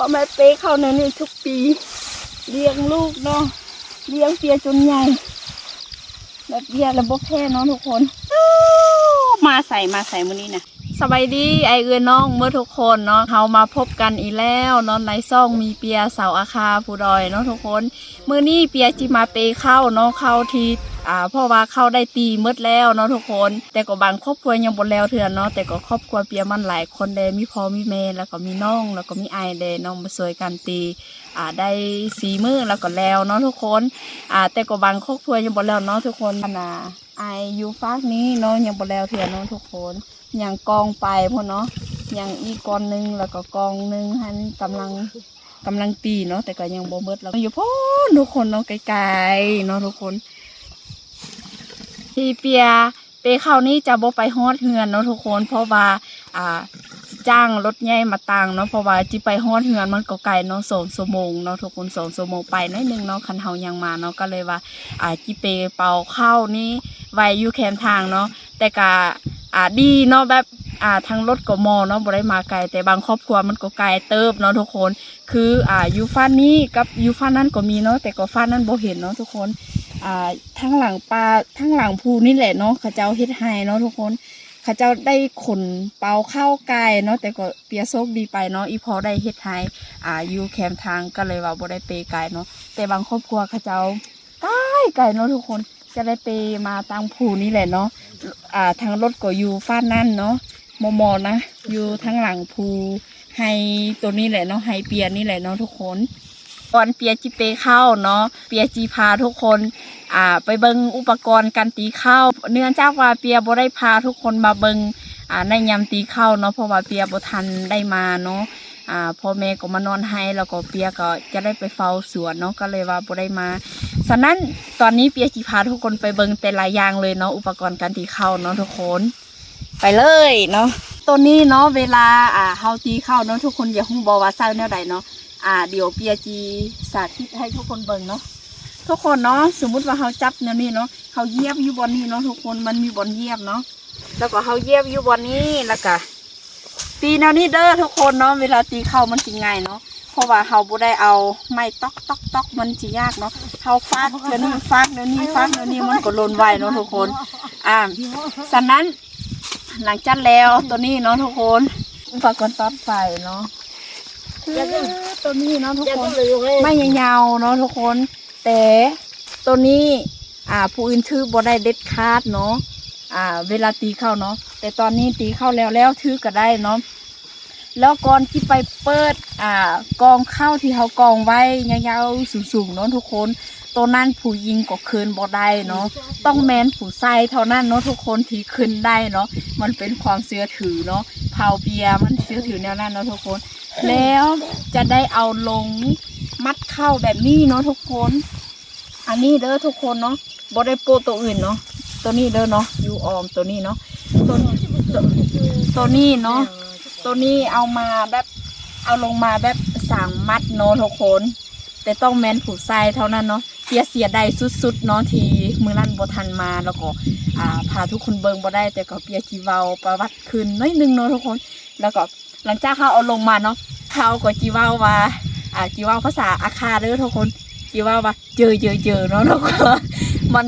พ่อแม่เป๊เข้าในนี่ทุกปี เลี้ยงลูกเนาะเลี้ยงเปียจนใหญ่แบบเบียระบบแพ้เนาะทุกคน มาใส่มาใส่มื้อนี้นะสบายดีไอเอือน้องเมื่อทุกคนเนาะเขามาพบกันอีกแล้วเนาะในซ่องมีเปียเสาอาคาผู้ดอยเนาะทุกคน มื้อนี้เปียจิมาเปเข้าเนาะเข้าที อ่าเพราะว่าเข้าได้ตีมืดแล้วเนาะทุกคน แต่ก็บางครอบครัวยังบ่แล้วเถื่อนเนาะแต่ก็ครอบครัวเปียมันหลายคนเลยมีพ่อมีแม่แล้วก็มีน้องแล้วก็มีไอเดน้องมาช่วยกันตีอ่าได้สีมือแล้วก็แล้วเนาะทุกคนอ่าแต่ก็บางครอบครัวยังบ่แล้วเนาะทุกคนนะไออยู่ฟากนี้เนาะยังบ่แล้วเถื่อนเนาะทุกคนอย่างกองไปพอเนาะอย่างอีกกอนหนึ่งแล้วก็กองหนึ่งหันกำลังกำลังตีเนาะแต่ก็ยังบ่หมดแล้วอยู่พ้นทุกคนเนาะไกลๆเนาะทุกคน ที่เปียเปเข้านี้จะบ่ไปฮอดเฮือนเนาะทุกคนเพราะว่าอ่าจ้างรถใหญ่มาตังเนาะเพราะว่าจิไปฮอดเฮือนมันก็ไกลเนาะสองชั่วโมงเนาะทุกคนสองชั่วโมงไปน้อยนึงเนาะคันเฮายังมาเนาะก็เลยว่าอ่าจิเปเป่าเข้านี่ไวอยู่แคมทางเนาะแต่ก็อ่าดีเนาะแบบอ่าทางรถก็มอเนาะบ่ได้มาไกลแต่บางครอบครัวมันก็ไกลเติบเนาะทุกคน คืออ่าอยู่ฟ้านนี้กับอยู่ฟ้านนั้นก็มีเนาะแต่ก็ฟ้านนั้นบ่เห็นเนาะทุกคน อ่าทั้งหลังปลาทั้งหลังภูนี่แหละเนาะเขาเจ้าเฮ็ดให้เนาะทุกคนเขาเจ้าได้ขนเปาเข้าไกลเนาะแต่ก็เปียโชคดีไปเนาะอีพอได้เฮ็ดให้อ่าอยู่แคมทางก็เลยว่าบ่ได้ไปไกลเนาะแต่บางครอบครัวเขาเจ้าไกลไกลเนาะทุกคนจะได้ไปมาตางภูนี่แหละเนาะอ่าทางรถก็อยู่ฟ้านนั่นเนาะมอมอนะ อยู่ทางหลังภูไฮตัวนี้แหละเนาะไฮเปียนี่แหละเนาะทุกคน ก่อนเปียจิเปเข้าเนาะเปียจีพาทุกคนอ่าไปเบิงอุปกรณ์การตีข้าวเนื่องจากว่าเปียบ่ได้พาทุกคนมาเบิงอ่าในยามตีข้าวเนาะเพราะว่าเปียบ่ทันได้มาเนาะอ่าพ่อแม่ก็มานอนให้แล้วก็เปียก็จะได้ไปเฝ้าสวนเนาะก็เลยว่าบ่ได้มาฉะนั้นตอนนี้เปียจิพาทุกคนไปเบิงแต่ละอย่างเลยเนาะอุปกรณ์การตีข้าวเนาะทุกคนไปเลยเนาะตัวนี้เนาะเวลาอ่าเฮาตีข้าวเนาะทุกคนอย่าหุ้งบอว่าเศร้าแนวใดเนาะ อ่าเดี๋ยวเปียจีสาธิตให้ทุกคนเบิ่งเนาะทุกคนเนาะสมมุติว่าเฮาจับแนวนี้เนาะเฮาเยียบอยู่บนนี้เนาะทุกคนมันมีบนเยียบเนาะแล้วก็เฮาเยียบอยู่บนนี้แล้วก็ตีแนวนี้เด้อทุกคนเนาะเวลาตีเข้ามันสิง่ายเนาะเพราะว่าเขาบ่ได้เอาไม้ตอกตอกตอกมันสิยากเนาะเขาฟาดเดี๋ยวนี้ฟาดเดี๋ยวนี้ฟาดเดี๋ยวนี้มันก็ลนไวเนาะทุกคนอ่าฉะนั้นหลังจากแล้วตัวนี้เนาะทุกคนอุปกรณ์ตัดไฟเนาะ ตัวนี้เนาะทุกคนไม่ยาวๆเนาะทุกคน แต่ตัวนี้ อ่า ผู้อื่นถือบ่ได้เด็ดขาดเนาะอ่า เวลาตีเข้าเนาะแต่ตอนนี้ตีเข้าแล้วแล้วถือก็ได้เนาะแล้วก่อนที่ไปเปิด อ่ากองข้าวที่เขากองไว้ยาวๆสูงๆเนาะทุกคนตัวนั้นผู้ยิงก็คืนบ่ได้เนาะต้องแมนผู้ใส่เท่านั้นเนาะทุกคนที่ขึ้นได้เนาะมันเป็นความเชื่อถือเนาะเผาเบียร์มันเชื่อถือแนวนั้นเนาะทุกคน แล้วจะได้เอาลงมัดเข้าแบบนี้เนาะทุกคน อันนี้เด้อทุกคนเนาะบ่ได้โปตัวอื่นเนาะตัวนี้เด้อเนาะยูออมตัวนี้เนาะตัวตัวตัวนี้เนาะตัวนี้เอามาแบบเอาลงมาแบบสางมัดเนาะทุกคน แต่ต้องแมนผูกไส้เท่านั้นเนาะเสียเสียใดสุดๆเนาะทีมือลั่นบ่ทันมาแล้วก็อ่าพาทุกคนเบิงบ่ได้ แต่ก็เปียจีเวาประวัติคืนน้อยหนึงเนาะทุกคน แล้วก็ หลังจากเขาเอาลงมาเนาะเขาก็จีเวาว่าอ่าจีเวาภาษาอาคาเด้อทุกคนจีเวาว่าเจอเจอเจอเนาะทุกคนมัน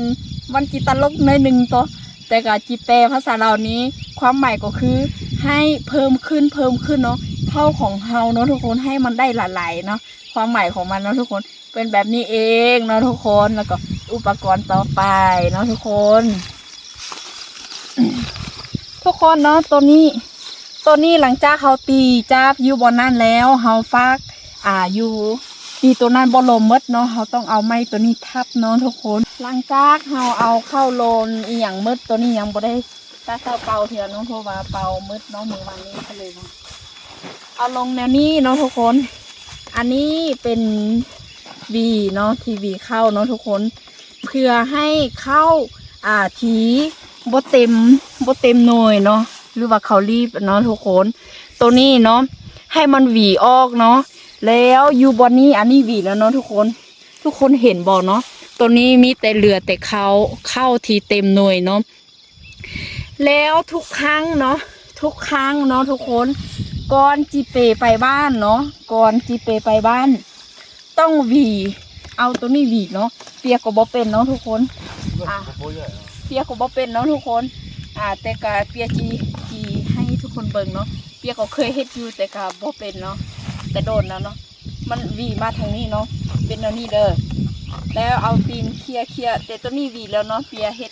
มันจีตลกในหนึ่งตัวแต่ก็จีแปลภาษาเรานี้ ความหมายก็คือให้เพิ่มขึ้นเพิ่มขึ้นเนาะเท่าของเฮาเนาะทุกคนให้มันได้หลายๆเนาะความหมายของมันเนาะทุกคนเป็นแบบนี้เองเนาะทุกคนแล้วก็อุปกรณ์ต่อไปเนาะทุกคน ทุกคนเนาะตัวนี้ ตัวนี้หลังจากเขาตีจับอยู่บนนั้นแล้วเขาฟักอ่าอยู่ตีตัวนั้นบอลมมดเนาะเขาต้องเอาไม้ตัวนี้ทับเนาะทุกคน หลังจากเขาเอาเข้าโลนอีหยังมดตัวนี้ยังบ่ได้ตาเต้าเป่าเถื่อนเนาะเพราะว่าเป่ามดเนาะมือวันนี้ก็เลยมาเอาลงแนวนี้เนาะทุกคน อันนี้เป็นวีเนาะทีวีเข้าเนาะทุกคนเพื่อให้เข้าอ่าทีบ่เต็มบ่เต็มหน่วยเนาะ หรือว่าเขารีบเนาะทุกคน ตัวนี้เนาะให้มันหวีออกเนาะแล้วอยู่บนนี้อันนี้หวีแล้วเนาะทุกคน ทุกคนเห็นบอกเนาะตัวนี้มีแต่เหลือแต่เขาเข้าทีเต็มหน่วยเนาะแล้วทุกครั้งเนาะทุกครั้งเนาะทุกคนก่อนจีเปไปบ้านเนาะก่อนจีเปไปบ้าน ต้องหวีเอาตัวนี้หวีเนาะเปียกก็บ่เป็นเนาะทุกคนอะเปียกก็บ่เป็นเนาะทุกคน อ่าแต่กะเปียจี คนเบิงเนาะเปียกก็เคยเฮ็ดอยู่แต่กะบ่เป็นเนาะแต่โดนแล้วเนาะมันวีมาทางนี้เนาะเป็นแนวนี้เด้อแล้วเอาตีนเคลียเคลียแต่ตัวนี้วีแล้วเนาะเปียเฮ็ด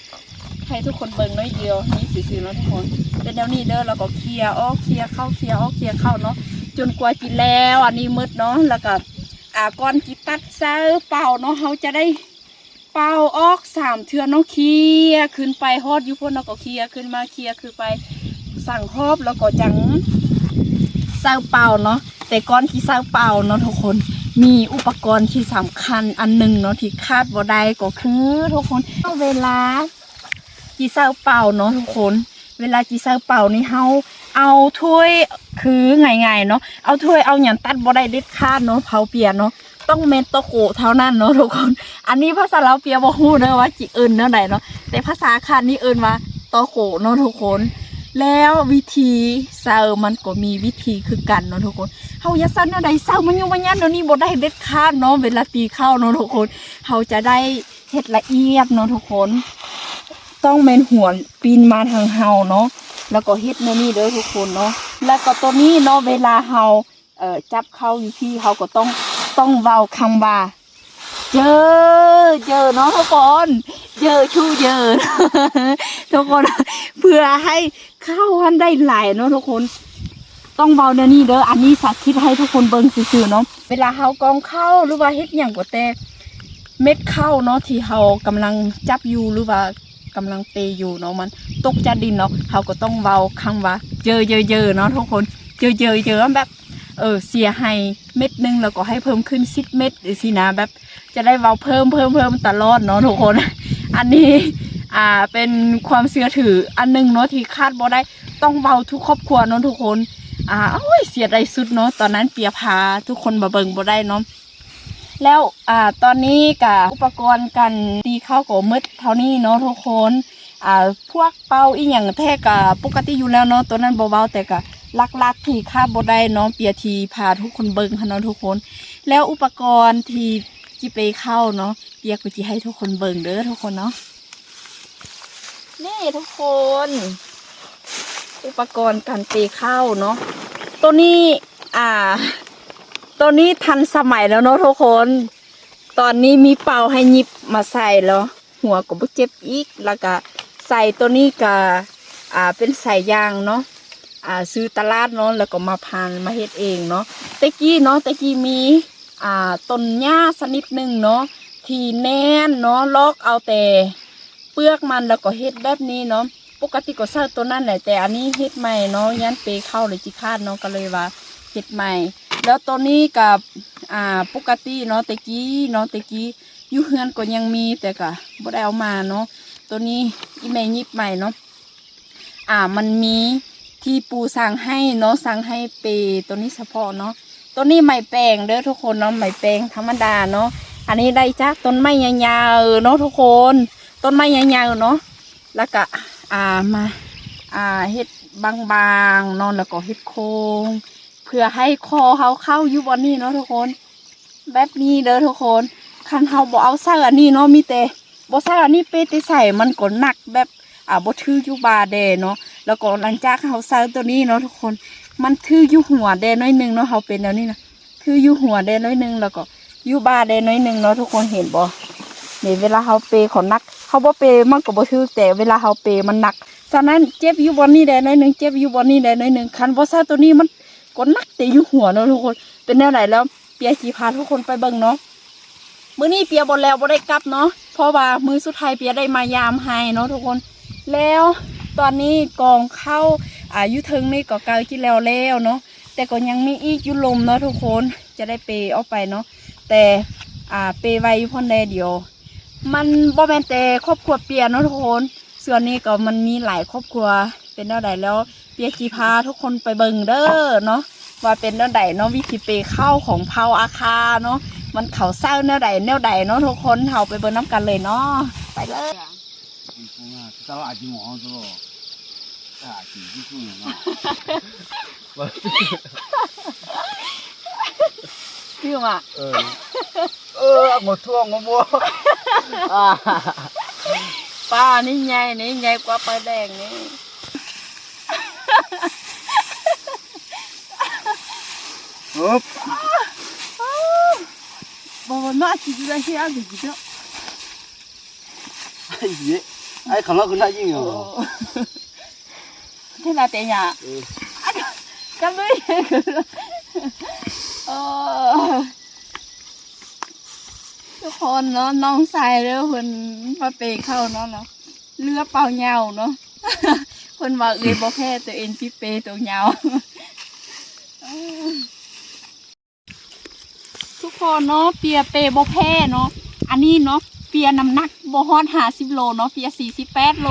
ให้ทุกคนเบิงน้อยเดียวนี่ซื่อๆเนาะทุกคนเป็นแนวนี้เด้อแล้วก็เคลียร์อกเคลียเข้าเคลียร์อกเคลียเข้าเนาะจนกว่ากินแล้วอันนี้มืดเนาะแล้วก็อ่าก่อนกิตัดเซอร์เป่าเนาะเขาจะได้เป่าออกสามเทือนเนาะเคลียขึ้นไปฮอดอยู่พ่นแล้วก็เคลียขึ้นมาเคลียคือไป สั่งฮอบแล้วก็จังเซาเป่าเนาะแต่ก่อนที่เซาเป่าเนาะทุกคนมีอุปกรณ์ที่สำคัญอันหนึ่งเนาะที่คาดบ่ได้ก็คือทุกคนเอาเวลาจีเซาเป่าเนาะทุกคน เวลาจีเซาเป่านี่เฮาเอาถ้วยคือไง่ายๆเนาะเอาถ้วยเอาหยังตัดบ่ได้เด็ดขาดเนาะเผาเปียเนาะต้องเมนโตโกเท่านั้นเนาะทุกคน อันนี้ภาษาเราวเปียบ่ฮู้เด้อว่าจิเอิ้นแนวใดเนาะแต่ภาษาคานนี่เอิ้นว่าโตโกเนาะทุกคน แล้ววิธีเซามันก็มีวิธีคือกันเนาะทุกคนเฮาอย่าเซาแนวใดเซามันอยู่มันยันเดี๋ยวนี้บ่ได้เด็ดขาดเนาะเวลาตีเข้าเนาะทุกคนเฮาจะได้เฮ็ดละเอียดเนาะทุกคน ต้องเมนหัวปีนมาทางเฮาเนาะแล้วก็เฮ็ดในนี่เด้อทุกคนเนาะแล้วก็ตัวนี้เนาะเวลาเฮาเอ่อจับเข้าอยู่ที่เฮาก็ต้องต้องเว้าคำว่าเจอเจอเนาะทุกคนเจอชูเจอทุกคนเพื่อให้ ข้าหันได้หลายเนาะทุกคน ต้องเว้าในนี่เด้ออันนี้สาธิตให้ทุกคนเบิ่งซื่อๆเนาะเวลาเฮากองเข้าหรือว่าเฮ็ดหยังก็แต่เม็ดเข้าเนาะที่เฮากำลังจับอยู่หรือว่ากำลังเปอยู่เนาะมัน ตกจากดินเนาะเขาก็ต้องเว้าคำว่าเจอเยอะเยอะเนาะทุกคนเจอเยอะเยอะแบบเออเสียให้เม็ดนึงแล้วก็ให้เพิ่มขึ้นสิบเม็ดหรือสินะแบบ จะได้เว้าเพิ่มเพิ่มเพิ่มตลอดเนาะทุกคน อันนี้ อ่าเป็นความเชื่อถืออันหนึงเนาะที่คาดบ่ได้ต้องเว้าทุกครอบครัวเนาะทุกคนอ่าโอ้ยเสียดายสุดเนาะตอนนั้นเปียพาทุกคนมาเบิ่งบ่ได้เนาะแล้วอ่าตอนนี้กับอุปกรณ์กันตีข้าวก็มืดเท่านี้เนาะทุกคนอ่าพวกเป่าอีหยังแท้กะปกติอยู่แล้วเนาะตัวนั้นเบาๆแต่กะลักๆที่คาดบ่ได้เนาะเปียทีพาทุกคนเบิ่งค่ะเนาะทุกคน แล้วอุปกรณ์ที่จิไปเข้าเนาะเปียก็จิให้ทุกคนเบิ่งเด้อทุกคนเนาะ นี่ทุกคน อุปกรณ์การตีข้าวเนาะตัวนี้อ่า ตัวนี้ทันสมัยแล้วเนาะทุกคน ตอนนี้มีเป่าให้ยิบมาใส่แล้ว หัวก็บ่เจ็บอีกแล้วก็ใส่ตัวนี้ก็อ่าเป็นสายยางเนาะอ่าซื้อตลาดเนาะแล้วก็มาพันมาเฮ็ดเองเนาะตะกี้เนาะตะกี้มีอ่าต้นหญ้าสนิดหนึ่งเนาะที่แน่นเนาะลอกเอาแต่ ลือกมันแล้วก็เฮ็ดแบบนี้เนาะปกติก็ใส่ตัวนั้นแหละแต่อันนี้เฮ็ดใหม่เนาะยันเปเข้าเลยจิคาดเนาะก็เลยว่าเฮ็ดใหม่ แล้วตัวนี้กับอ่าปกติเนาะตะกี้เนาะตะกี้อยู่เฮือนก็ยังมีแต่ก็บ่ได้เอามาเนาะตัวนี้อีแม่ยิบใหม่เนาะอ่ามันมีที่ปูสั่งให้เนาะสั่งให้เปตัวนี้เฉพาะเนาะตัวนี้ไม้แปลงเด้อทุกคนเนาะไม้แปลงธรรมดาเนาะอันนี้ได้จากต้นไม้ยาวๆเนาะทุกคน ต้นไม้ยาวๆเนาะแล้วก็อ่ามาอ่าเฮ็ดบางๆนาะแล้วก็เฮ็ดโค้งเพื่อให้คอเขาเข้าอยู่บนนี้เนาะทุกคน แบบนี้เด้อทุกคนคันเฮาบ่เอาใส่อันนี้เนาะมีแต่บ่ใส่อันนี้เปต่ใส่มันก็หนักแบบอ่าบ่ถืออยู่บาแดเนาะแล้วก็หลังจากเฮาใส่ตัวนี้เนาะทุกคน มันถืออยู่หัวแดน้อยนึงเนาะเฮาเป็นแล้วนี่นะถืออยู่หัวแดน้อยนึงแล้วก็อยู่บาแดน้อยนึงเนาะทุกคนเห็นบ่ เนี่ยเวลาเฮาเปเขานักเฮาบ่เปมันก็บ่ถือแต่เวลาเฮาเปมันหนักฉะนั้นเจ็บอยู่บนนี้แดน้อยหนึ่งเจ็บอยู่บนนี้แดน้อยหนึ่งคันบ่ใส่ตัวนี้มันก็หนักต่อยู่หัวเนาะทุกคนเป็นแนวไหนแล้วเปียจีพาทุกคนไปเบิ่งเนาะมื้อนี้เปียบนแล้วบ่ได้กลับเนาะเพราะว่ามือสุดท้ายเปียได้มายามให้เนาะทุกคนแล้วตอนนี้กองเข้าอายู่เทิงนี่ก็เกาที่แล้วแล้วเนาะแต่ก็ยังมีอีกยู่ลมเนาะทุกคนจะได้เปเอาไปเนาะแต่อ่าเปไว้อยู่พ่นแดเดียว มันบ่แม่นแต่ครอบครัวเปียเนทุกคนส่วนนี้ก็มันมีหลายครอบครัวเป็นเท่าใดแล้ว เปียจีพาทุกคนไปเบิ่งเด้อเนาะว่าเป็นเท่าใดเนาะวิธีเปเข้าของเผาอาคาเนาะมันเขาเศร้าเนวใดเนวใดเนาะทุกคนเฮาไปเบิ่งน้ำกันเลยเนาะไปเลยเได้เฮียดิเด้อไอ้เหี้ยไอ้ขันเราคุณได้ยิ่งเหรอที่นาเตียเออก็เลย เออทุกคนเนาะน้องชายเด้อเพิ่นมาเปเข้าเนาะเนาะเรือเป่าเหยาเนาะเพิ่นว่าเอ้ยบ่แพ้ตัวเองที่เปตัวเหยาทุกคนเนาะเปียเปบ่แพ้เนาะอันนี้เนาะเปียน้ำหนักบ่ฮอด50โลเนาะเปีย48โล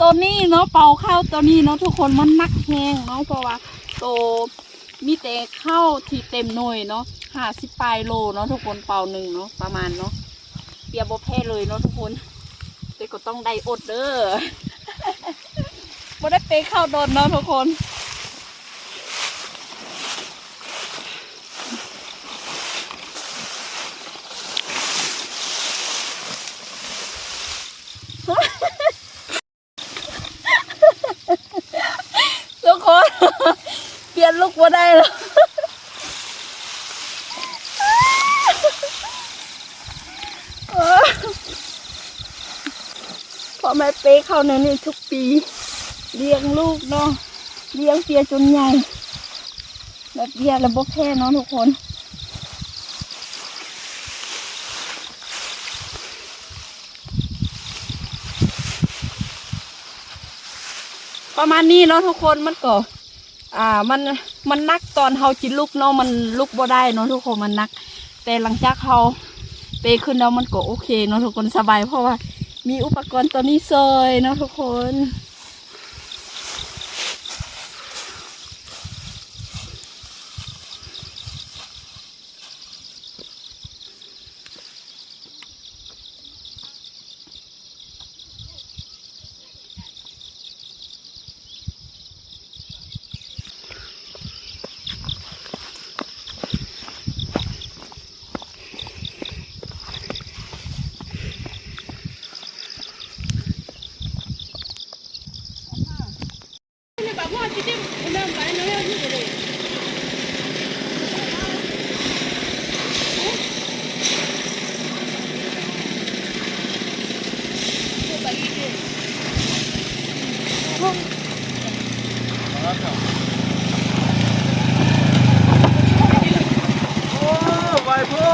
ตัวนี้เนาะเป่าเข้าตัวนี้เนาะทุกคนมันนักแห้งเนาะเพราะว่าตัว มีแต่ข้าวที่เต็มหน่วยเนาะห้าสิบปลายโลเนาะทุกคนเป่าหนึ่งเนาะประมาณเนาะเปียบแพ้เลยเนาะทุกคนแต่ก็ต้องได้อดเด้อบ่ได้เปเข้าโดนเนาะทุกคน ทุกคน เปลี่ยนลุกมาได้แล้ว พ่อแม่เป๊เข้าในนี่ทุกปีเลี้ยงลูกเนาะเลี้ยงเปียจนใหญ่แบบเบียระบบแพ้เนาะทุกคนประมาณนี้เนาะทุกคนมันก็ อ่ามันมันนักตอนเฮาจิลุกเนาะมันลุกบ่ได้เนาะทุกคนมันนัก แต่หลังจากเฮาเปขึ้นแล้วมันก็โอเคเนาะทุกคนสบายเพราะว่า มีอุปกรณ์ตัวนี้ซอยเนาะทุกคน ไหวพ่อ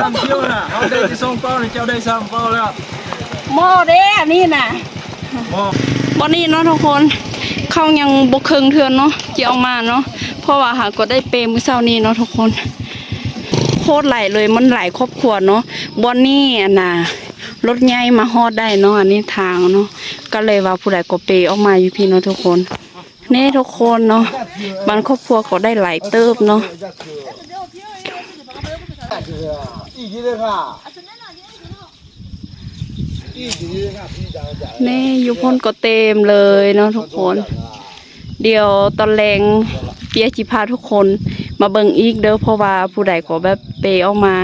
สามเที่ยวน่ะเอาได้ที่สองเป้าเนี่ยเจ้าได้สามเป้าแล้วหม้อเด้อันนี้น่ะมอบอนนี้เนาะทุกคนเข้ายังบกเคิงเทือนเนาะที่เอามาเนาะเพราะว่าหาก็ได้เปรมื้อเช้านี้เนาะทุกคน โคตรไหลเลยมันไหลครอบครัวเนาะบอนนี้อันน่ะรถใหญ่มาฮอดได้เนาะอันนี้ทางเนาะก็เลยว่าผู้ใดก็เปออกมาอยู่พี่เนาะทุกคน นี่ทุกคนเนาะบางครอบครัวก็ได้หลายเติบเนาะเนี่อยู่พ่นก็เต็มเลยเนาะทุกคน เดี๋ยวตอนแรงเปียจิพาทุกคนมาเบิ่งอีกเด้อเพราะว่าผู้ใดก็แบบเปออกมา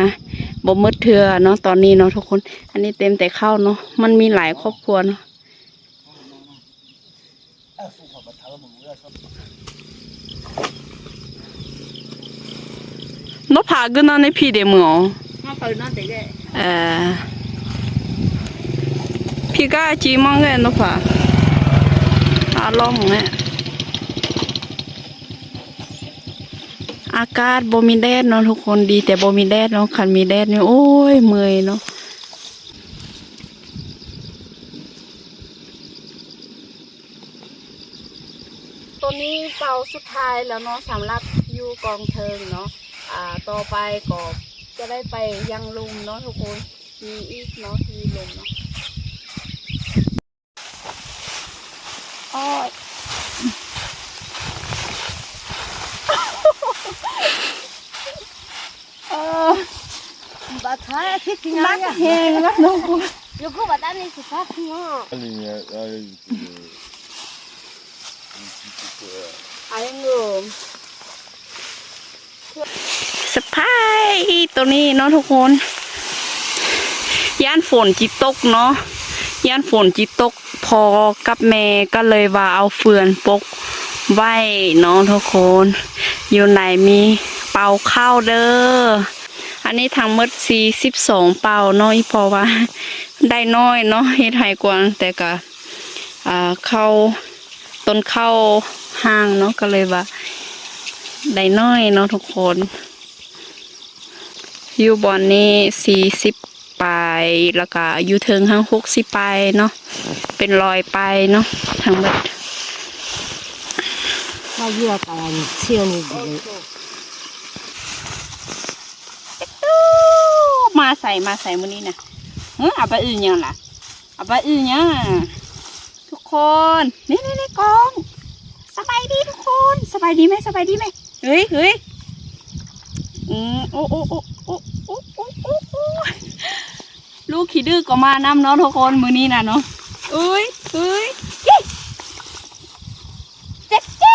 บ่มืดเทือเนาะตอนนี้เนาะทุกคน อันนี้เต็มแต่ข้าวเนาะมันมีหลายครอบครัวเนาะนกผาก็นอนในพี่เดมือ มาเปิดนั่นแต่แก เอ่อพี่ก็จีม องกันนกผาอาล้อมเนี่ยอากาศบ่มีแดดเนาะทุกคนดี แต่บ่มีแดดเนาะคันมีแดดนี่โอ้ยเมื่อยเนาะตัวนี้เตาสุดท้ายแล้วเนาะสำหรับอยู่กองเทิงเนาะ อ่าต่อไปก็จะได้ไปยังลุมเนาะทุกคนมีอีกเนาะมีลุมเนาะอ้อยเออบาท้ายอาทิตย์ที่นังานกแหงนักน้องกูอยู่กูบัดอันนี้สิครับพี่น้องอันนี้ไอ้ไอ้เงม สะพายตัวนี้เนาะทุกคน ย่านฝนจิตกเนาะย่านฝนจิตกพอกับแม่ก็เลยว่าเอาเฟือนปกไว้เนาะทุกคน อยู่ไหนมีเป่าข้าวเด้ออันนี้ทั้งมดสี่สิบสองเป่านาะอีพอว่า ได้น้อยเนาะเฮ็ดให้กวางแต่ก็อ่าเข้าต้นเข้าห้างเนาะก็เลยว่าได้น้อยเนาะทุกคน อยู่บอนนี่สี่สิบปลายแล้วก็อยู่เทิงทั้งหกสิบปลายเนาะเป็นรอยปลายเนาะทั้งหมดมาเยอะกันเชี่ยวนี่มาใส่มาใส่มือนี้นะเออเอาไปอื่นยังล่ะเอาไปอื่นยังทุกคนนี่นี่นี่กองสบายดีทุกคนสบายดีไหมสบายดีไหมเฮ้ยเฮ้ย อืมโอ้โอ้โอ้โอ้โอ้โอ้โอ้โอ้ลูกขี้ดื้อก็มานำเนาะทุกคนมือนี้นะเนาะเอ้ยเอ้ยเย้เจ๊เจ๊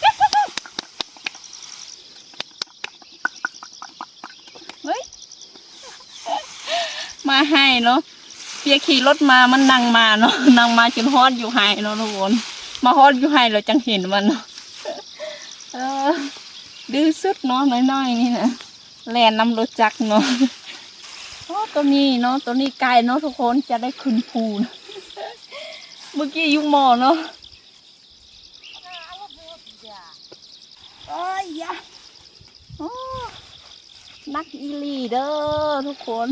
เจ๊เฮ้ยมาให้เนาะเปียขี่รถมามันนั่งมาเนาะนั่งมาจนฮอดอยู่ไห้เนาะทุกคนมาฮอดอยู่ไห้เราจังเห็นมันเนาะเออ ดื้อสุดเนาะน้อยๆนี่นะแลนนำรถจักรเนาะโอ้ตัวนี้เนาะตัวนี้ไกลเนาะทุกคนจะได้ขึ้นภูนะเมื่อกี้ยุงหมอเนาะโอ้ยยะโอ้นักอีลีเด้อทุกคน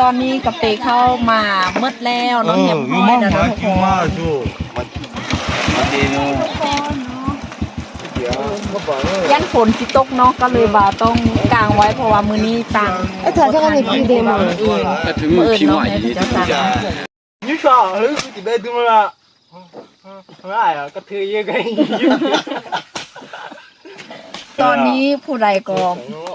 ตอนนี้กะปิเข้ามาเมื่อแล้วน้องเห็บยู่ห้อยนะมาทุกคกินมาชู่มันมัดีเนูยันฝนจิตกเนาะก็เลยบ่าต้องกางไว้เพราะว่ามือนี้ตางเอ้เธอจะกันอีกกี่เดืองเนมะแต่ถึงมือผิวอะดีจะสั่ง你说啊，那是几百多了？哎呀，个头也个硬。 ตอนนี้ผู้ใดก็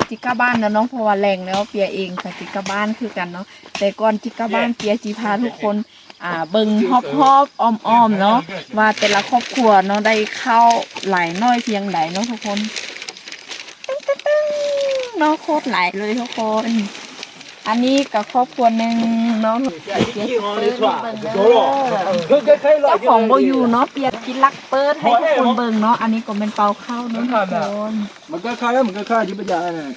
จิกาบ้านนะเนาะเพราะว่าแรงแล้วเปียเองกับจิกาบ้านคือกันเนาะแต่ก่อนจิกาบ้านเปียจีพาทุกคนอ่าเบิงฮอบฮอบอ้อมอ้อมๆเนาะว่าแต่ละครอบครัวเนาะได้เข้าหลายน้อยเพียงใดเนาะทุกคนตึ้งตึ้งตึ้งเนาะโคตรหลายเลยทุกคน อันนี้กับครอบครัวหนึ่งเนาะเปียเปิดให้เบิ่งเด้อเจ้าของโบอยู่เนาะเปียกกินลักเปิดให้ทุกคนเบิ่งเนาะอันนี้ก็เป็นเปาข้าวเนาะทุกคนมันก็คายมันก็คายที่ปัญญาเนี่ย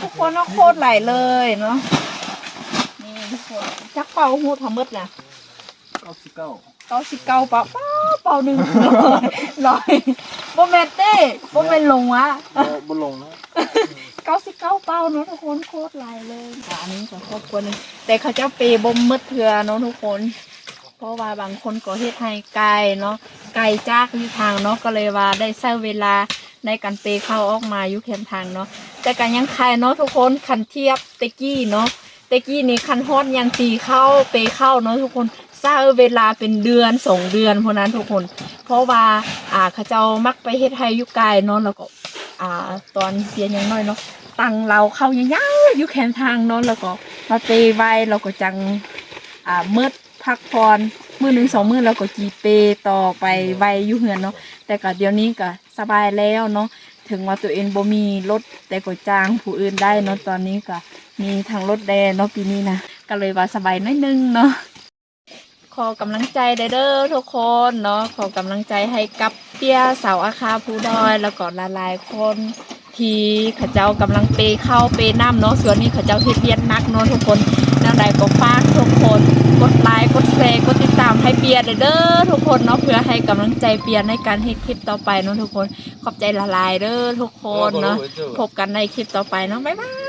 ทุกคนเนาะโคตรไหลเลยเนาะนี่ทุกคนจักเป่าหูทำมืดนะเก้าสิบเก้าเก้าสิบเก้าเป่าเป่าเป่าหนึ่งร้อยโบแมนเต้โบแมนลงวะโบลงนะ เก้าสิบเก้าเป่าเนาะทุกคนโคตรไหลเลยอันนี้ก็ครอบครัวหนึงแต่เขาเจ้าเปย์บ่มมืดเถื่อเนาะทุกคน เพราะว่าบางคนก็เฮ็ดให้ไกลเนาะไกลจากอยู่ทางเนาะก็เลยว่าได้ใช้เวลาในการเปย์เข้าออกมาอยู่แคมทางเนาะแต่กันยังใครเนาะทุกคนคันเทียบเตกี้เนาะเตกี้นี่คันฮอดยังตีเข้าเปย์เข้าเนาะทุกคนใช้เวลาเป็นเดือนสองเดือนเพราะนั้นทุกคน เพราะว่าอ่าเขาเจ้ามักไปเฮ็ดให้อยู่ไกลเนาะแล้วก็ อ่า ตอนเพียนยังน้อยเนาะตังเราเข้ายาวๆอยู่แคมทางเนาะแล้วก็มาเปย์ไว้เราก็จังอ่ามืดพักผ่อนมือหนึ่งสองมือแล้วก็จีเปต่อไปไวอยู่เหือนเนาะแต่ก็เดี๋ยวนี้ก็สบายแล้วเนาะถึงว่าตัวเองบ่มีรถแต่ก็จ้างผู้อื่นได้เนาะตอนนี้ก็มีทางรถแดงเนาะปีนี้นะก็เลยว่าสบายน้อยนึงเนาะขอกำลังใจเด้อเด้อทุกคนเนาะขอกำลังใจให้กับ เปียสาวอาคาผู้ดอยแล้วก็หลายๆคนที่เขาเจ้ากำลังเปเข้าเปน้ำเนาะส่วนนี้เขาเจ้าเฮ็ดเวียนหนักเนาะทุกคนแนวใดก็ฝากทุกคนกดไลค์กดแชร์กดติดตามให้เปียเด้อเด้อทุกคนเนาะเพื่อให้กำลังใจเปียในการเฮ็ดคลิปต่อไปเนาะทุกคนขอบใจละลายๆเด้อทุกคนเนาะพบกันในคลิปต่อไปเนาะบ๊ายบาย